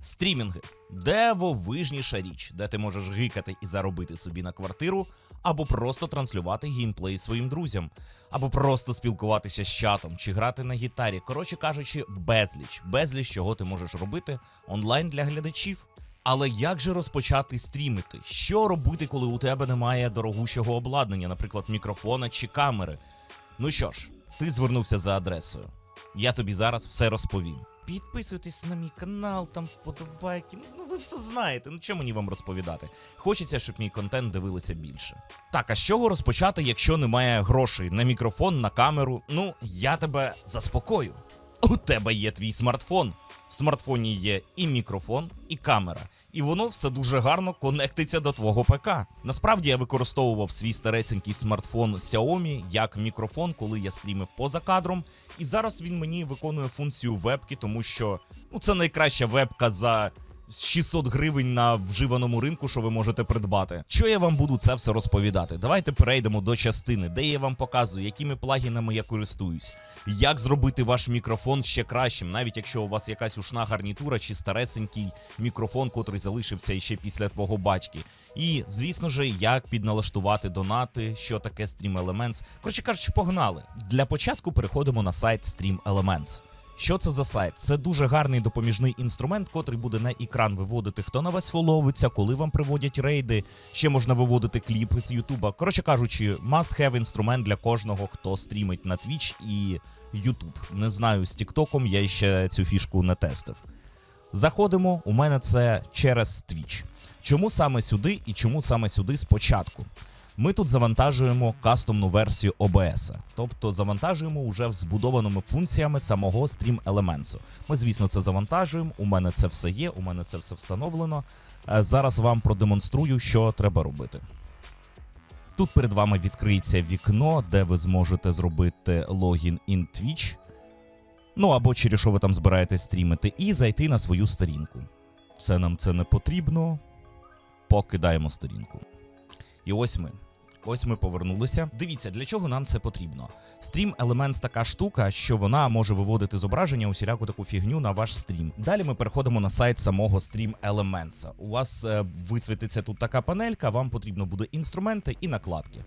Стрімінги дивовижніша річ, де ти можеш гикати і заробити собі на квартиру, або просто транслювати геймплей своїм друзям, або просто спілкуватися з чатом чи грати на гітарі. Коротше кажучи, безліч, безліч чого ти можеш робити онлайн для глядачів. Але як же розпочати стрімити? Що робити, коли у тебе немає дорогущого обладнання, наприклад, мікрофона чи камери? Ну що ж, ти звернувся за адресою. Я тобі зараз все розповім. Підписуйтесь на мій канал, там вподобайки. Ну, Ну ви все знаєте. Ну чому мені вам розповідати? Хочеться, щоб мій контент дивилися більше. Так, а з чого розпочати, якщо немає грошей на мікрофон, на камеру? Ну, я тебе заспокою. У тебе є твій смартфон. В смартфоні є і мікрофон, і камера. І воно все дуже гарно конектиться до твого ПК. Насправді я використовував свій старесенький смартфон Xiaomi як мікрофон, коли я стрімив поза кадром. І зараз він мені виконує функцію вебки, тому що ну, це найкраща вебка за 600 гривень на вживаному ринку, що ви можете придбати. Що я вам буду це все розповідати? Давайте перейдемо до частини, де я вам показую, якими плагінами я користуюсь, як зробити ваш мікрофон ще кращим, навіть якщо у вас якась ушна гарнітура чи старесенький мікрофон, котрий залишився іще після твого батьки. І, звісно ж, як підналаштувати донати, що таке Stream Elements. Коротше кажучи, погнали. Для початку переходимо на сайт Stream Elements. Що це за сайт? Це дуже гарний допоміжний інструмент, котрий буде на екран виводити, хто на вас фоловиться, коли вам приводять рейди. Ще можна виводити кліпи з Ютуба. Коротше кажучи, must have інструмент для кожного, хто стрімить на Twitch і YouTube. Не знаю, з Тіктоком я ще цю фішку не тестив. Заходимо. У мене це через Twitch. Чому саме сюди і чому саме сюди спочатку? Ми тут завантажуємо кастомну версію OBS, тобто завантажуємо уже збудованими функціями самого Stream Elements. Ми, звісно, це завантажуємо. У мене це все є, у мене це все встановлено. Е, Зараз вам продемонструю, що треба робити. Тут перед вами відкриється вікно, де ви зможете зробити логін in Twitch. Ну або через що ви там збираєтесь стрімити, і зайти на свою сторінку. Все нам це не потрібно. Покидаємо сторінку. І ось ми. Ось ми повернулися. Дивіться, для чого нам це потрібно. Стрім Elements така штука, що вона може виводити зображення усіляку таку фігню на ваш стрім. Далі ми переходимо на сайт самого Stream Elements. У вас е, висвітиться тут така панелька, вам потрібно буде інструменти і накладки.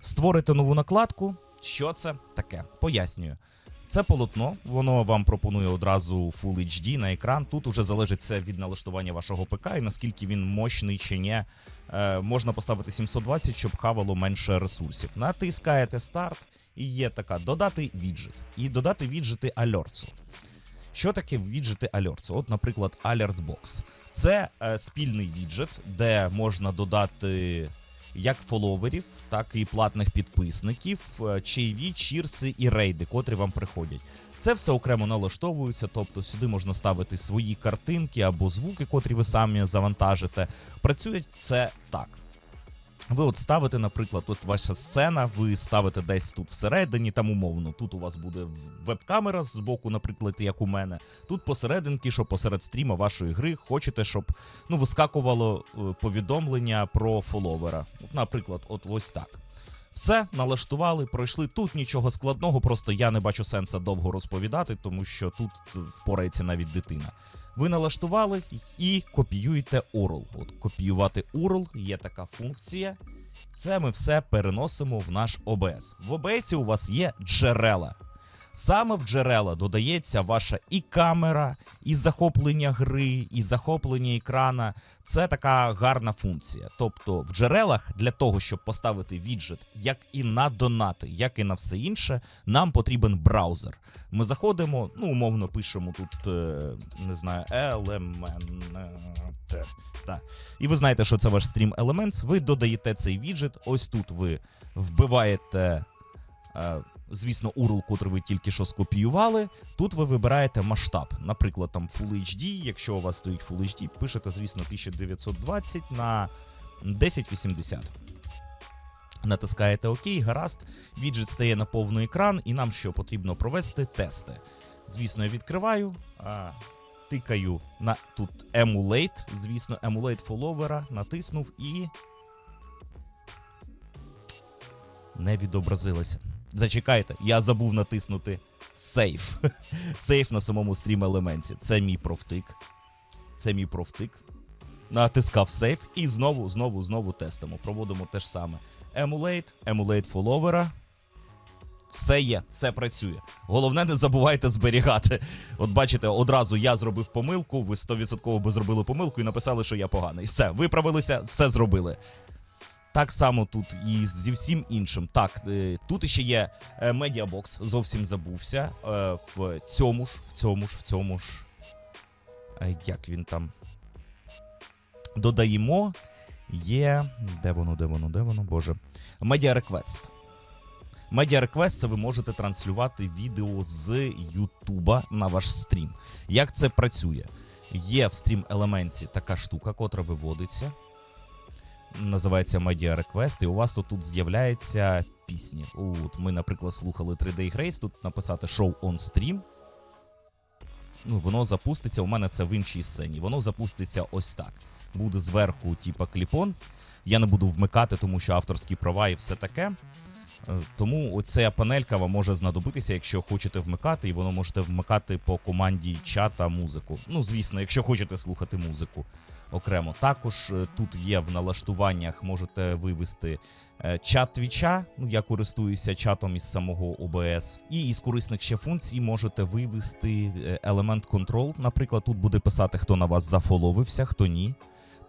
Створити нову накладку. Що це таке? Пояснюю. Це полотно, воно вам пропонує одразу Full HD на екран. Тут уже залежить це від налаштування вашого ПК і наскільки він мощний чи ні. Е, можна поставити 720, щоб хавало менше ресурсів. Натискаєте старт, і є така додати віджит. І додати віджити Alerts. Що таке віджити Alerts? От, наприклад, Alert Box. Це е, спільний віджит, де можна додати як фоловерів, так і платних підписників, е, чаєві, чірси і рейди, котрі вам приходять. Це все окремо налаштовується, тобто сюди можна ставити свої картинки або звуки, котрі ви самі завантажите. Працює це так. Ви от ставите, наприклад, от ваша сцена, ви ставите десь тут всередині, там умовно. Тут у вас буде веб-камера з боку, наприклад, як у мене. Тут посерединки, що посеред стріма вашої гри, хочете, щоб ну, вискакувало е, повідомлення про фоловера. От, наприклад, от ось так. Все, налаштували, пройшли. Тут нічого складного, просто я не бачу сенса довго розповідати, тому що тут е, впорається навіть дитина. Ви налаштували і копіюєте URL. От копіювати URL є така функція. Це ми все переносимо в наш OBS. В OBS у вас є джерела. Саме в джерела додається ваша і камера, і захоплення гри, і захоплення екрана. Це така гарна функція. Тобто в джерелах для того, щоб поставити віджит, як і на донати, як і на все інше, нам потрібен браузер. Ми заходимо, ну умовно пишемо тут, е, не знаю, елемент. Так. І ви знаєте, що це ваш Stream Elements. Ви додаєте цей віджит. Ось тут ви вбиваєте. Звісно, URL, котрий ви тільки що скопіювали. Тут ви вибираєте масштаб. Наприклад, там Full HD. Якщо у вас стоїть Full HD, пишете, звісно, 1920 на 1080. Натискаєте ОК, гаразд. Віджит стає на повний екран, і нам що потрібно провести тести. Звісно, я відкриваю, а, тикаю на тут Emulate, звісно, Emulate фоловера, натиснув і. Не відобразилося. Зачекайте, я забув натиснути Save. Сейф на самому стрім елементі. Це мій профтик. це мій профтик. Натискав сейф і знову, знову, знову тестимо. Проводимо те ж саме. Emulate, Emulate фоловера. Все є, все працює. Головне, не забувайте зберігати. От бачите, одразу я зробив помилку, ви 100% би зробили помилку і написали, що я поганий. Все, виправилися, все зробили. Так само тут і зі всім іншим. Так, е, тут ще є Медіабокс, зовсім забувся. Е, В цьому ж, в цьому ж, в цьому ж. е, Як він там? Додаємо. Є. Де воно, де воно, де воно? Боже. Media Request це ви можете транслювати відео з Ютуба на ваш стрім. Як це працює? Є в стрім елементі така штука, котра виводиться. Називається Media Request, і у вас тут з'являється пісні. От ми, наприклад, слухали 3D Grace, тут написати Show on Stream. Ну, воно запуститься. У мене це в іншій сцені. Воно запуститься ось так. Буде зверху, типа кліпон. Я не буду вмикати, тому що авторські права і все таке. Е, Тому оця панелька вам може знадобитися, якщо хочете вмикати, і воно можете вмикати по команді чата музику. Ну, звісно, якщо хочете слухати музику окремо. Також е, тут є в налаштуваннях, можете вивести е, чат твіча. Ну, я користуюся чатом із самого ОБС, І із корисних ще функцій можете вивести елемент контрол. Наприклад, тут буде писати, хто на вас зафоловився, хто ні.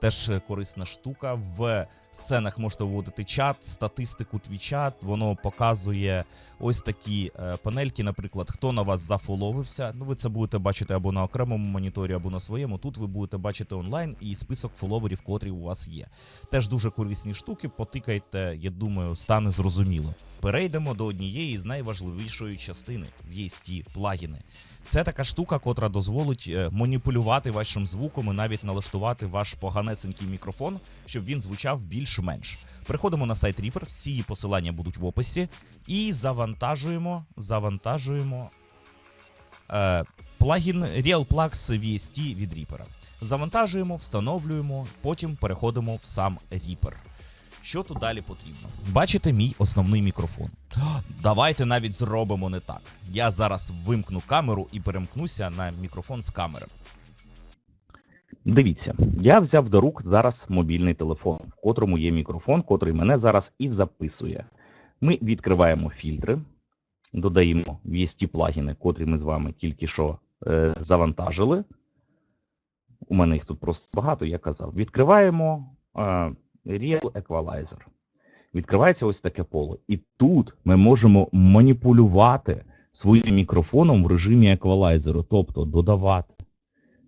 Теж е, корисна штука. В сценах можете вводити чат, статистику твіча. Воно показує ось такі е, панельки, наприклад, хто на вас зафоловився. Ну, ви це будете бачити або на окремому моніторі, або на своєму. Тут ви будете бачити онлайн і список фоловерів, котрі у вас є. Теж дуже корисні штуки. Потикайте, я думаю, стане зрозуміло. Перейдемо до однієї з найважливішої частини в ЄСТі плагіни. Це така штука, котра дозволить е, маніпулювати вашим звуком і навіть налаштувати ваш поганесенький мікрофон, щоб він звучав більш-менш. Переходимо на сайт Reaper, всі посилання будуть в описі, і завантажуємо, завантажуємо е, плагін RealPlux VST від Reaper. Завантажуємо, встановлюємо, потім переходимо в сам Reaper. Що тут далі потрібно? Бачите мій основний мікрофон. Давайте навіть зробимо не так. Я зараз вимкну камеру і перемкнуся на мікрофон з камери. Дивіться, я взяв до рук зараз мобільний телефон, в котрому є мікрофон, котрий мене зараз і записує. Ми відкриваємо фільтри, додаємо VST плагіни, котрі ми з вами тільки що е, завантажили. У мене їх тут просто багато, я казав. Відкриваємо е, Real Equalizer. Відкривається ось таке поле. І тут ми можемо маніпулювати своїм мікрофоном в режимі еквалайзеру, тобто додавати,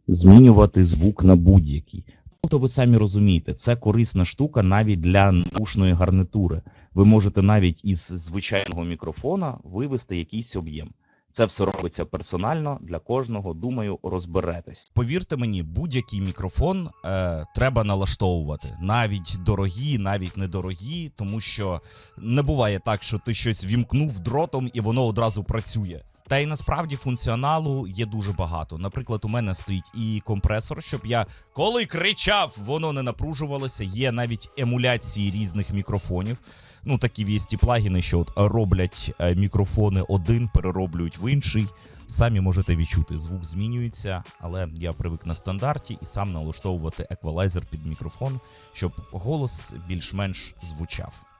змінювати звук на будь-який. Тобто, ви самі розумієте, це корисна штука навіть для наушної гарнитури. Ви можете навіть із звичайного мікрофона вивести якийсь об'єм. Це все робиться персонально для кожного. Думаю, розберетесь. Повірте мені, будь-який мікрофон е, треба налаштовувати, навіть дорогі, навіть недорогі, тому що не буває так, що ти щось вімкнув дротом і воно одразу працює. Та й насправді функціоналу є дуже багато. Наприклад, у мене стоїть і компресор, щоб я коли кричав, воно не напружувалося. Є навіть емуляції різних мікрофонів. Ну, такі VST плагіни, що от роблять е, мікрофони один, перероблюють в інший. Самі можете відчути, звук змінюється, але я привик на стандарті і сам налаштовувати еквалайзер під мікрофон, щоб голос більш-менш звучав.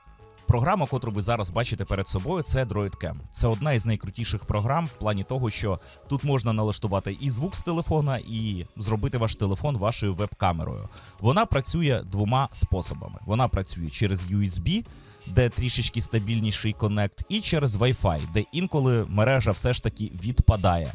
Програма, котру ви зараз бачите перед собою, це DroidCam. Це одна із найкрутіших програм в плані того, що тут можна налаштувати і звук з телефона, і зробити ваш телефон вашою веб-камерою. Вона працює двома способами. Вона працює через USB, де трішечки стабільніший коннект, і через Wi-Fi, де інколи мережа все ж таки відпадає.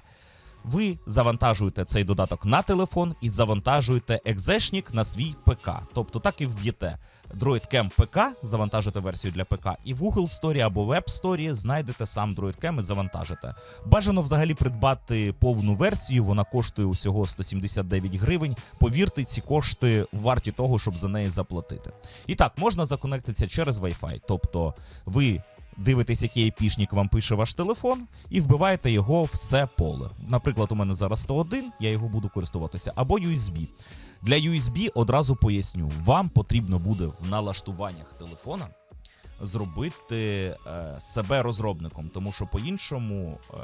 Ви завантажуєте цей додаток на телефон і завантажуєте екзешнік на свій ПК. Тобто так і вб'єте DroidCam ПК, завантажите версію для ПК, і в Google Store або Web Store знайдете сам DroidCam і завантажите. Бажано взагалі придбати повну версію, вона коштує усього 179 гривень. Повірте, ці кошти варті того, щоб за неї заплатити. І так, можна законектитися через Wi-Fi. Тобто ви дивитесь, який айпішник вам пише ваш телефон, і вбиваєте його все поле. Наприклад, у мене зараз 101, я його буду користуватися, або USB. Для USB одразу поясню, вам потрібно буде в налаштуваннях телефона зробити е, себе розробником, тому що по-іншому е,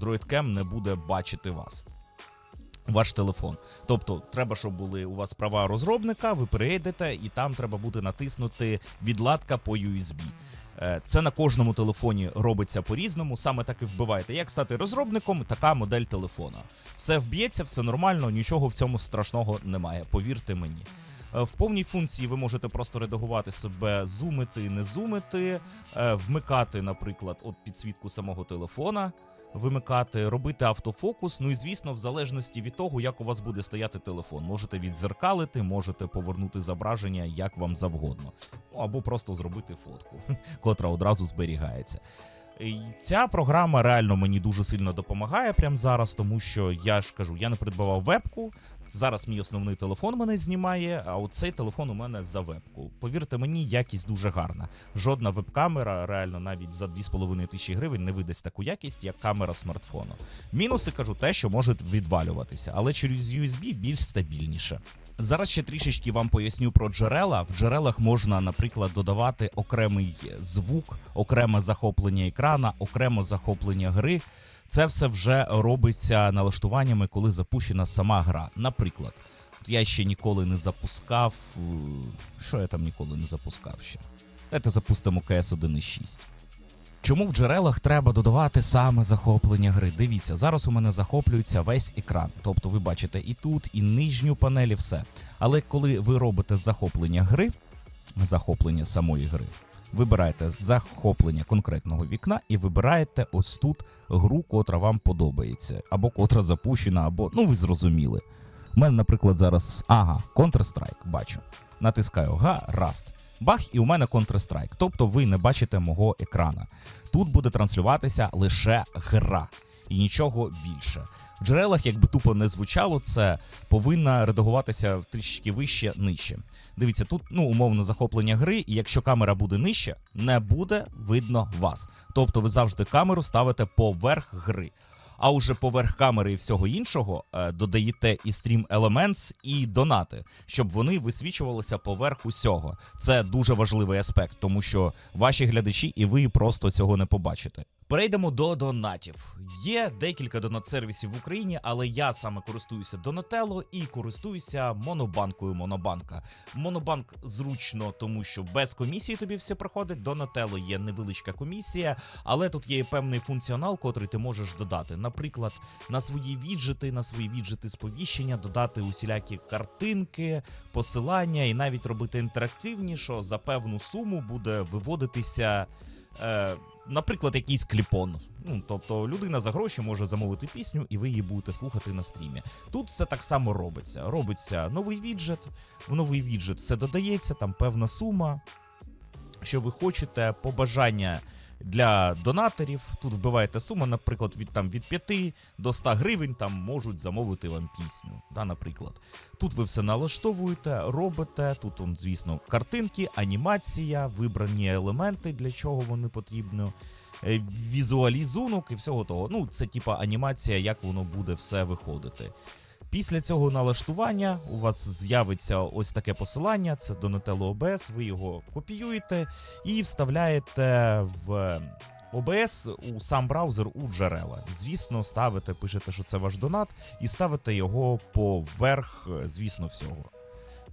DroidCam не буде бачити вас. ваш телефон. Тобто, треба, щоб були у вас права розробника, ви перейдете, і там треба буде натиснути відладка по USB. Е, Це на кожному телефоні робиться по-різному. Саме так і вбиваєте. Як стати розробником, така модель телефона. Все вб'ється, все нормально, нічого в цьому страшного немає. Повірте мені. Е, В повній функції ви можете просто редагувати себе, зумити, не зумити, е, вмикати, наприклад, от підсвітку самого телефона, вимикати, робити автофокус. Ну і звісно, в залежності від того, як у вас буде стояти телефон. Можете відзеркалити, можете повернути зображення як вам завгодно. Ну або просто зробити фотку, котра одразу зберігається. Ця програма реально мені дуже сильно допомагає прямо зараз, тому що я ж кажу, я не придбавав вебку. Зараз мій основний телефон мене знімає, а оцей телефон у мене за вебку. Повірте мені, якість дуже гарна. Жодна веб-камера, реально навіть за 2,5 тисячі гривень не видасть таку якість, як камера смартфону. Мінуси кажу те, що може відвалюватися, але через USB більш стабільніше. Зараз ще трішечки вам поясню про джерела. В джерелах можна, наприклад, додавати окремий звук, окреме захоплення екрана, окремо захоплення гри. Це все вже робиться налаштуваннями, коли запущена сама гра. Наприклад, я ще ніколи не запускав. е, Що я там ніколи не запускав ще? Давайте запустимо CS 1.6. Чому в джерелах треба додавати саме захоплення гри? Дивіться, зараз у мене захоплюється весь екран. Тобто ви бачите і тут, і нижню панель, і все. Але коли ви робите захоплення гри, захоплення самої гри, вибираєте захоплення конкретного вікна і вибираєте ось тут гру, котра вам подобається, або котра запущена, або ну ви зрозуміли. У мене, наприклад, зараз ага, Counter-Strike, бачу. Натискаю гаразд. Бах, і у мене Counter-Strike. Тобто ви не бачите мого екрана. Тут буде транслюватися лише гра і нічого більше. В джерелах, якби тупо не звучало, це повинна редагуватися трішки вище нижче. Дивіться, тут ну умовно захоплення гри, і якщо камера буде нижче, не буде видно вас. Тобто ви завжди камеру ставите поверх гри. А уже поверх камери і всього іншого е, додаєте і стрім Elements, і донати, щоб вони висвічувалися поверх усього. Це дуже важливий аспект, тому що ваші глядачі і ви просто цього не побачите. Перейдемо до донатів. Є декілька донат-сервісів в Україні, але я саме користуюся Donatello і користуюся монобанкою Монобанка. Монобанк зручно, тому що без комісії тобі все проходить. Donatello є невеличка комісія, але тут є і певний функціонал, котрий ти можеш додати. Наприклад, на свої віджити, на свої віджити сповіщення, додати усілякі картинки, посилання і навіть робити інтерактивні, що за певну суму буде виводитися. Е, Наприклад, якийсь кліпон. Ну, тобто людина за гроші може замовити пісню, і ви її будете слухати на стрімі. Тут все так само робиться. Робиться новий віджет, в новий віджет все додається, там певна сума. Що ви хочете, побажання для донаторів. Тут вбиваєте суму, наприклад, від там від 5 до 100 гривень там можуть замовити вам пісню. Да, наприклад. Тут ви все налаштовуєте, робите. Тут, он, звісно, картинки, анімація, вибрані елементи, для чого вони потрібні. е, Візуалізунок і всього того. Ну, це типа анімація, як воно буде все виходити. Після цього налаштування у вас з'явиться ось таке посилання: це Donatello OBS, ви його копіюєте і вставляєте в ОБС у сам браузер у джерела. Звісно, ставите, пишете, що це ваш донат, і ставите його поверх, звісно, всього.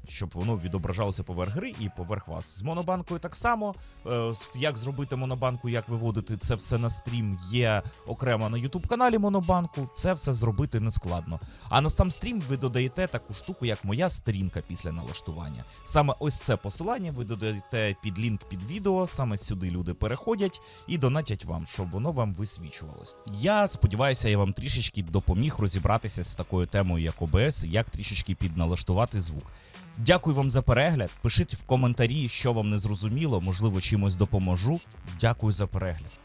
Щоб воно відображалося поверх гри і поверх вас. З монобанкою так само. Е, Як зробити монобанку, як виводити це все на стрім, є окремо на Ютуб каналі Монобанку. Це все зробити не складно. А на сам стрім ви додаєте таку штуку, як моя сторінка після налаштування. Саме ось це посилання ви додаєте під лінк під відео. Саме сюди люди переходять і донатять вам, щоб воно вам висвічувалось. Я сподіваюся, я вам трішечки допоміг розібратися з такою темою, як ОБС, як трішечки підналаштувати звук. Дякую вам за перегляд. Пишіть в коментарі, що вам не зрозуміло, можливо, чимось допоможу. Дякую за перегляд.